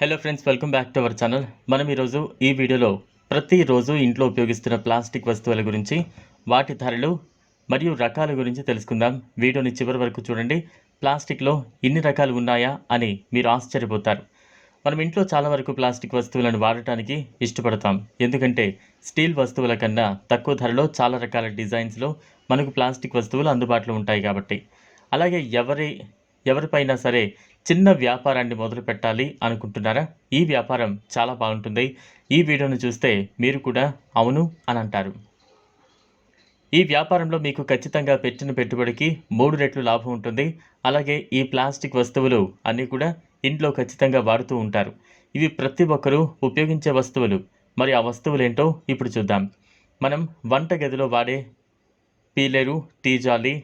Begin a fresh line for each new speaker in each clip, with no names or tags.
Hello friends welcome back to our channel మనం ఈరోజు ఈ వీడియోలో ప్రతిరోజు ఇంట్లో ఉపయోగిస్తున్న ప్లాస్టిక్ వస్తువుల గురించి వాటి ధరలు మరియు రకాల గురించి తెలుసుకుందాం. వీడియోని చివరి వరకు చూడండి. ప్లాస్టిక్లో ఇన్ని రకాలు ఉన్నాయా అని మీరు ఆశ్చర్యపోతారు. మనం ఇంట్లో చాలా వరకు ప్లాస్టిక్ వస్తువులను వాడటానికి ఇష్టపడతాం. ఎందుకంటే స్టీల్ వస్తువుల కన్నా తక్కువ ధరలో చాలా రకాల డిజైన్స్లో మనకు ప్లాస్టిక్ వస్తువులు అందుబాటులో ఉంటాయి కాబట్టి. అలాగే ఎవరి ఎవరిపైనా సరే చిన్న వ్యాపారాన్ని మొదలు పెట్టాలి అనుకుంటున్నారా? ఈ వ్యాపారం చాలా బాగుంటుంది. ఈ వీడియోను చూస్తే మీరు కూడా అవును అని అంటారు. ఈ వ్యాపారంలో మీకు ఖచ్చితంగా పెట్టిన పెట్టుబడికి మూడు రెట్లు లాభం ఉంటుంది. అలాగే ఈ ప్లాస్టిక్ వస్తువులు అన్నీ కూడా ఇంట్లో ఖచ్చితంగా వాడుతూ ఉంటారు. ఇవి ప్రతి ఒక్కరూ ఉపయోగించే వస్తువులు. మరి ఆ వస్తువులు ఏంటో ఇప్పుడు చూద్దాం. మనం వంట గదిలో వాడే పీలేరు టీ జాలి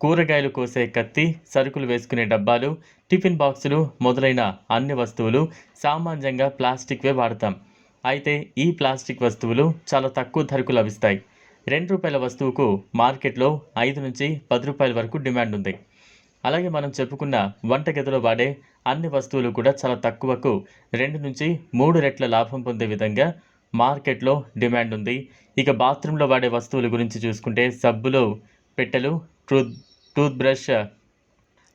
కూరగాయలు కోసే కత్తి సరుకులు వేసుకునే డబ్బాలు టిఫిన్ బాక్సులు మొదలైన అన్ని వస్తువులు సామాన్యంగా ప్లాస్టిక్వే వాడతాం. అయితే ఈ ప్లాస్టిక్ వస్తువులు చాలా తక్కువ ధరకు లభిస్తాయి. రెండు రూపాయల వస్తువుకు మార్కెట్లో ఐదు నుంచి పది రూపాయల వరకు డిమాండ్ ఉంది. అలాగే మనం చెప్పుకున్న వంటగదిలో వాడే అన్ని వస్తువులు కూడా చాలా తక్కువకు రెండు నుంచి మూడు రెట్ల లాభం పొందే విధంగా మార్కెట్లో డిమాండ్ ఉంది. ఇక బాత్రూంలో వాడే వస్తువుల గురించి చూసుకుంటే సబ్బులు పెట్టెలు టూత్ టూత్ బ్రష్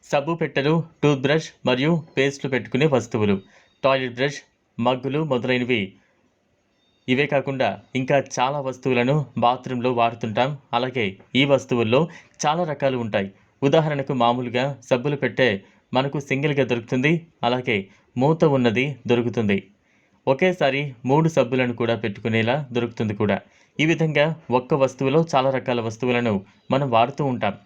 సబ్బు పెట్టెలు టూత్ బ్రష్ మరియు పేస్ట్లు పెట్టుకునే వస్తువులు. టాయిలెట్ బ్రష్ మగ్గులు మొదలైనవి. ఇవే కాకుండా ఇంకా చాలా వస్తువులను బాత్రూంలో వాడుతుంటాం. అలాగే ఈ వస్తువుల్లో చాలా రకాలు ఉంటాయి. ఉదాహరణకు మామూలుగా సబ్బులు పెట్టే మనకు సింగిల్గా దొరుకుతుంది. అలాగే మూత ఉన్నది దొరుకుతుంది. ఒకేసారి మూడు సబ్బులను కూడా పెట్టుకునేలా దొరుకుతుంది కూడా. ఈ విధంగా ఒక్క వస్తువులో చాలా రకాల వస్తువులను మనం వాడుతూ ఉంటాం.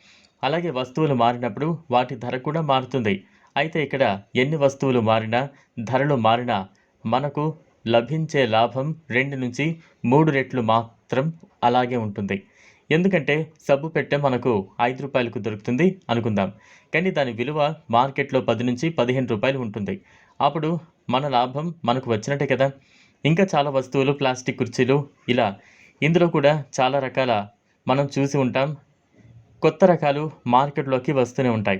అలాగే వస్తువులు మారినప్పుడు వాటి ధర కూడా మారుతుంది. అయితే ఇక్కడ ఎన్ని వస్తువులు మారినా ధరలు మారినా మనకు లభించే లాభం రెండు నుంచి మూడు రెట్లు మాత్రం అలాగే ఉంటుంది. ఎందుకంటే సబ్బు పెట్టె మనకు ఐదు రూపాయలకు దొరుకుతుంది అనుకుందాం. కానీ దాని విలువ మార్కెట్లో పది నుంచి పదిహేను రూపాయలు ఉంటుంది. అప్పుడు మన లాభం మనకు వచ్చినట్టే కదా. ఇంకా చాలా వస్తువులు ప్లాస్టిక్ కుర్చీలు ఇలా ఇందులో కూడా చాలా రకాల మనం చూసి ఉంటాం. కొత్త రకాలు మార్కెట్లోకి వస్తూనే ఉంటాయి.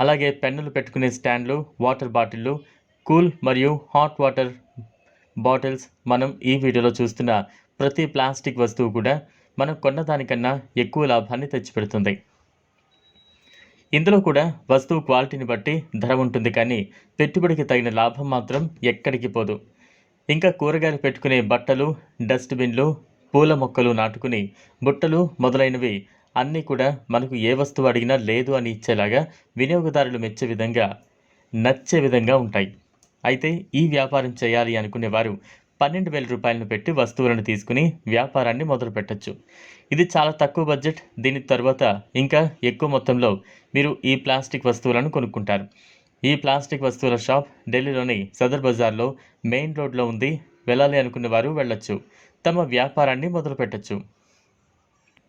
అలాగే పెన్నులు పెట్టుకునే స్టాండ్లు వాటర్ బాటిళ్ళు కూల్ మరియు హాట్ వాటర్ బాటిల్స్ మనం ఈ వీడియోలో చూస్తున్న ప్రతి ప్లాస్టిక్ వస్తువు కూడా మనం కొన్నదానికన్నా ఎక్కువ లాభాన్ని తెచ్చిపెడుతుంది. ఇందులో కూడా వస్తువు క్వాలిటీని బట్టి ధర ఉంటుంది కానీ పెట్టుబడికి తగిన లాభం మాత్రం ఎక్కడికి పోదు. ఇంకా కూరగాయలు పెట్టుకునే బట్టలు డస్ట్బిన్లు పూల మొక్కలు నాటుకుని బుట్టలు మొదలైనవి అన్నీ కూడా మనకు ఏ వస్తువు అడిగినా లేదు అని ఇచ్చేలాగా వినియోగదారులు మెచ్చే విధంగా నచ్చే విధంగా ఉంటాయి. అయితే ఈ వ్యాపారం చేయాలి అనుకునేవారు పన్నెండు వేల రూపాయలను పెట్టి వస్తువులను తీసుకుని వ్యాపారాన్ని మొదలు పెట్టచ్చు. ఇది చాలా తక్కువ బడ్జెట్. దీని తర్వాత ఇంకా ఎక్కువ మొత్తంలో మీరు ఈ ప్లాస్టిక్ వస్తువులను కొనుక్కుంటారు. ఈ ప్లాస్టిక్ వస్తువుల షాప్ ఢిల్లీలోని సదర్ బజార్లో మెయిన్ రోడ్లో ఉంది. వెళ్ళాలి అనుకునే వారు వెళ్ళొచ్చు. తమ వ్యాపారాన్ని మొదలు పెట్టచ్చు